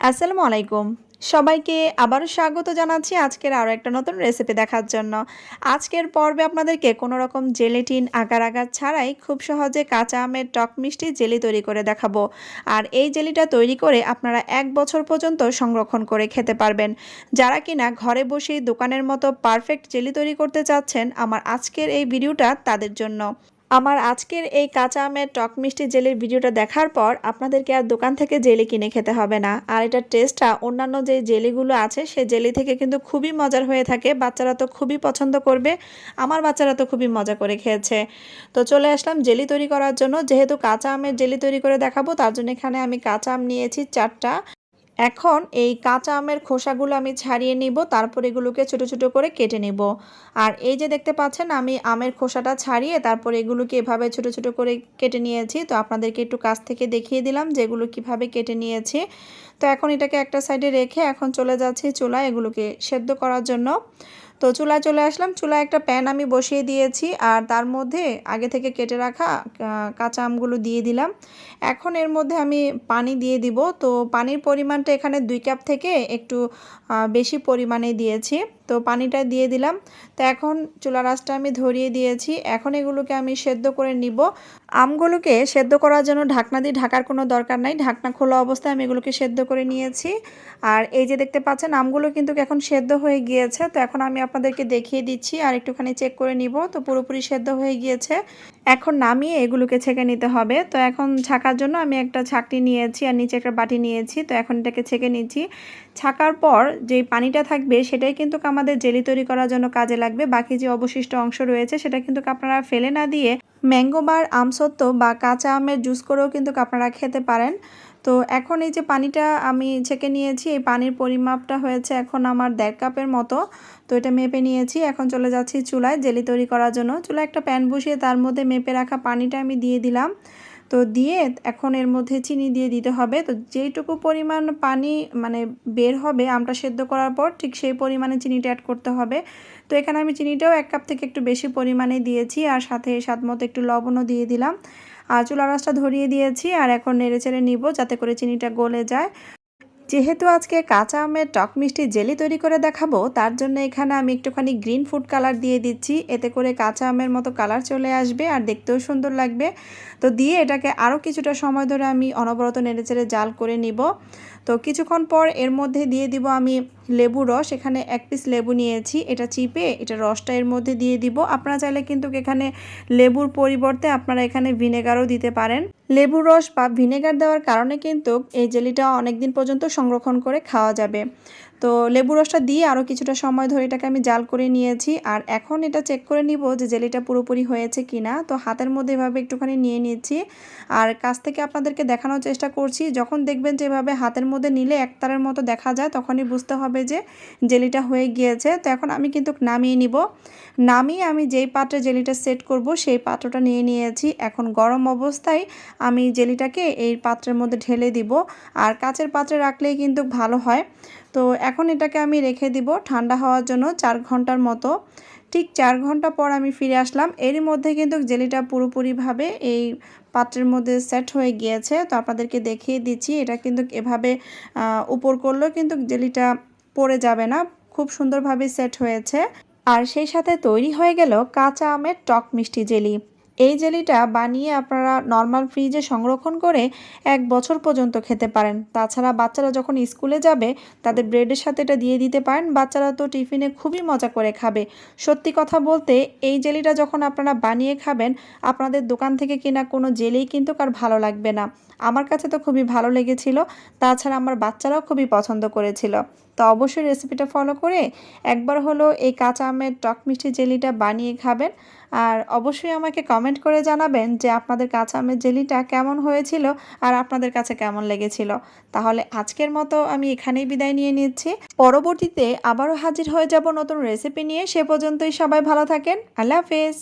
আসসালামু আলাইকুম। সবাইকে আবারও স্বাগত জানাচ্ছি আজকের আরও একটা নতুন রেসিপি দেখার জন্য। আজকের পর্বে আপনাদেরকে কোনো রকম জেলেটিন আকার আগার ছাড়াই খুব সহজে কাঁচা আমের টক মিষ্টি জেলি তৈরি করে দেখাবো। আর এই জেলিটা তৈরি করে আপনারা এক বছর পর্যন্ত সংরক্ষণ করে খেতে পারবেন। যারা কিনা ঘরে বসেই দোকানের মতো পারফেক্ট জেলি তৈরি করতে চাচ্ছেন, আমার আজকের এই ভিডিওটা তাদের জন্য। আমার আজকের এই কাঁচা আমের টক মিষ্টি জেলের ভিডিওটা দেখার পর আপনাদেরকে আর দোকান থেকে জেলি কিনে খেতে হবে না। আর এটার টেস্টটা অন্যান্য যে জেলিগুলো আছে, সে জেলি থেকে কিন্তু খুবই মজার হয়ে থাকে। বাচ্চারা তো খুবই পছন্দ করবে। আমার বাচ্চারা তো খুবই মজা করে খেয়েছে। তো চলে আসলাম জেলি তৈরি করার জন্য। যেহেতু কাঁচা আমের জেলি তৈরি করে দেখাবো, তার জন্য এখানে আমি কাঁচা আম নিয়েছি চারটা। এখন এই কাঁচা আমের খোসাগুলো আমি ছাড়িয়ে নিব, তারপর এগুলোকে ছোটো ছোটো করে কেটে নেব। আর এই যে দেখতে পাচ্ছেন, আমি আমের খোসাটা ছাড়িয়ে তারপর এগুলোকে এভাবে ছোট ছোট করে কেটে নিয়েছি। তো আপনাদেরকে একটু কাছ থেকে দেখিয়ে দিলাম যে এগুলো কীভাবে কেটে নিয়েছি। তো এখন এটাকে একটা সাইডে রেখে এখন চলে যাচ্ছি চুলায় এগুলোকে সেদ্ধ করার জন্য। তো চুলায় চলে আসলাম। চুলায় একটা প্যান আমি বসিয়ে দিয়েছি আর তার মধ্যে আগে থেকে কেটে রাখা কাঁচা আমগুলো দিয়ে দিলাম। এখন এর মধ্যে আমি পানি দিয়ে দিব। তো পানির পরিমাণটা এখানে দুই কাপ থেকে একটু বেশি পরিমাণে দিয়েছি। তো পানিটা দিয়ে দিলাম। তো এখন চুলা রাসটা আমি ধরিয়ে দিয়েছি। এখন এগুলোকে আমি সেদ্ধ করে নিব। আমগুলোকে সেদ্ধ করার জন্য ঢাকনা দিয়ে ঢাকার কোনো দরকার নাই। ঢাকনা খোলা অবস্থায় আমি এগুলোকে সেদ্ধ করে নিয়েছি। আর এই যে দেখতে পাচ্ছেন, আমগুলো কিন্তু এখন সেদ্ধ হয়ে গিয়েছে। তো এখন আমি আপনাদেরকে দেখিয়ে দিচ্ছি আর একটুখানি চেক করে নিব। তো পুরোপুরি সেদ্ধ হয়ে গিয়েছে। এখন নামিয়ে এগুলোকে ছেঁকে নিতে হবে। তো এখন ছাকার জন্য আমি একটা ছাকনি নিয়েছি আর নিচে একটা বাটি নিয়েছি। তো এখন এটাকে ছেঁকে নিচ্ছি। ছাকার পর যে পানিটা থাকবে সেটাই কিন্তু আমাদের জেলি তৈরি করার জন্য কাজে লাগবে। বাকি যে অবশিষ্ট অংশ রয়েছে, সেটা কিন্তু আপনারা ফেলে না দিয়ে ম্যাঙ্গো বার আমসত্ত্ব বা কাঁচা আমের জুস করেও কিন্তু আপনারা খেতে পারেন। তো এখন এই যে পানিটা আমি ছেঁকে নিয়েছি, এই পানির পরিমাপটা হয়েছে এখন আমার দেড় কাপের মতো। তো এটা মেপে নিয়েছি, এখন চলে যাচ্ছি চুলায় জেলি তৈরি করার জন্য। চুলায় একটা প্যান বসিয়ে তার মধ্যে মেপে রাখা পানিটা আমি দিয়ে দিলাম। তো দিয়ে এখন এর মধ্যে চিনি দিয়ে দিতে হবে। তো যেইটুকু পরিমাণ পানি মানে বের হবে আমটা সেদ্ধ করার পর ঠিক সেই পরিমাণে চিনিটা অ্যাড করতে হবে। তো এখানে আমি চিনিটাও এক কাপ থেকে একটু বেশি পরিমাণে দিয়েছি আর সাথে স্বাদ মতো একটু লবণও দিয়ে দিলাম। আর চুলা রাসটা ধরিয়ে দিয়েছি আর এখন নেড়ে চেড়ে নিব যাতে করে চিনিটা গলে যায়। যেহেতু আজকে কাঁচা আমের টক মিষ্টি জেলি তৈরি করে দেখাবো, তার জন্য এখানে আমি একটুখানি গ্রিন ফুড কালার দিয়ে দিচ্ছি। এতে করে কাঁচা আমের মতো কালার চলে আসবে আর দেখতেও সুন্দর লাগবে। তো দিয়ে এটাকে আরও কিছুটা সময় ধরে আমি অনবরত নেড়েচেড়ে জাল করে নিব। তো কিছুক্ষণ পর এর মধ্যে দিয়ে দিব আমি লেবু রস, এখানে এক পিস লেবু নিয়েছি। এটা চিপে, এটা রসটা এর মধ্যে দিয়ে দিব। আপনারা চাইলে কিন্তু এখানে লেবুর পরিবর্তে আপনারা এখানে ভিনেগারও দিতে পারেন। লেবু রস বা ভিনেগার দেওয়ার কারণে কিন্তু এই জেলিটা অনেক দিন পর্যন্ত সংরক্ষণ করে খাওয়া যাবে। তো লেবু রসটা দিয়ে আরও কিছুটা সময় ধরে এটাকে আমি জাল করে নিয়েছি। আর এখন এটা চেক করে নিব যে জেলিটা পুরোপুরি হয়েছে কি না তো হাতের মধ্যে এভাবে একটুখানি নিয়ে নিয়েছি। আর কাছ থেকে আপনাদেরকে দেখানোর চেষ্টা করছি, যখন দেখবেন যে এভাবে হাতের মধ্যে নিলে একতারের মতো দেখা যায়, তখনই বুঝতে হবে যে জেলিটা হয়ে গিয়েছে। তো এখন আমি কিন্তু নামিয়ে নিব। নামিয়ে আমি যেই পাত্রে জেলিটা সেট করব, সেই পাত্রটা নিয়ে নিয়েছি। এখন গরম অবস্থায় আমি জেলিটাকে এই পাত্রের মধ্যে ঢেলে দিব। আর কাচের পাত্রে রাখলেই কিন্তু ভালো হয়। তো এখন এটাকে আমি রেখে দিব ঠান্ডা হওয়ার জন্য চার ঘণ্টার মতো। ঠিক চার ঘণ্টা পর আমি ফিরে আসলাম। এরই মধ্যে কিন্তু জেলিটা পুরোপুরিভাবে এই পাত্রের মধ্যে সেট হয়ে গিয়েছে। তো আপনাদেরকে দেখিয়ে দিচ্ছি, এটা কিন্তু এভাবে উপর করলেও কিন্তু জেলিটা পড়ে যাবে না। খুব সুন্দরভাবে সেট হয়েছে। আর সেই সাথে তৈরি হয়ে গেল কাঁচা আমের টক মিষ্টি জেলি। এই জেলিটা বানিয়ে আপনারা নর্মাল ফ্রিজে সংরক্ষণ করে এক বছর পর্যন্ত খেতে পারেন। তাছাড়া বাচ্চারা যখন স্কুলে যাবে, তাদের ব্রেডের সাথে এটা দিয়ে দিতে পারেন। বাচ্চারা তো টিফিনে খুবই মজা করে খাবে। সত্যি কথা বলতে, এই জেলিটা যখন আপনারা বানিয়ে খাবেন, আপনাদের দোকান থেকে কিনা কোনো জেলেই কিন্তু কার ভালো লাগবে না। আমার কাছে তো খুবই ভালো লেগেছিল, তাছাড়া আমার বাচ্চারাও খুবই পছন্দ করেছিল। তো অবশ্যই রেসিপিটা ফলো করে একবার হলো এই কাঁচা আমের টক মিষ্টি জেলিটা বানিয়ে খাবেন। আর অবশ্যই আমাকে কমেন্ট করে জানাবেন যে আপনাদের কাঁচা আমের জেলিটা কেমন হয়েছিল আর আপনাদের কাছে কেমন লেগেছিল। তাহলে আজকের মতো আমি এখানেই বিদায় নিয়ে নিচ্ছি। পরবর্তীতে আবারও হাজির হয়ে যাব নতুন রেসিপি নিয়ে। সে পর্যন্তই সবাই ভালো থাকেন। আল্লাহ হাফেজ।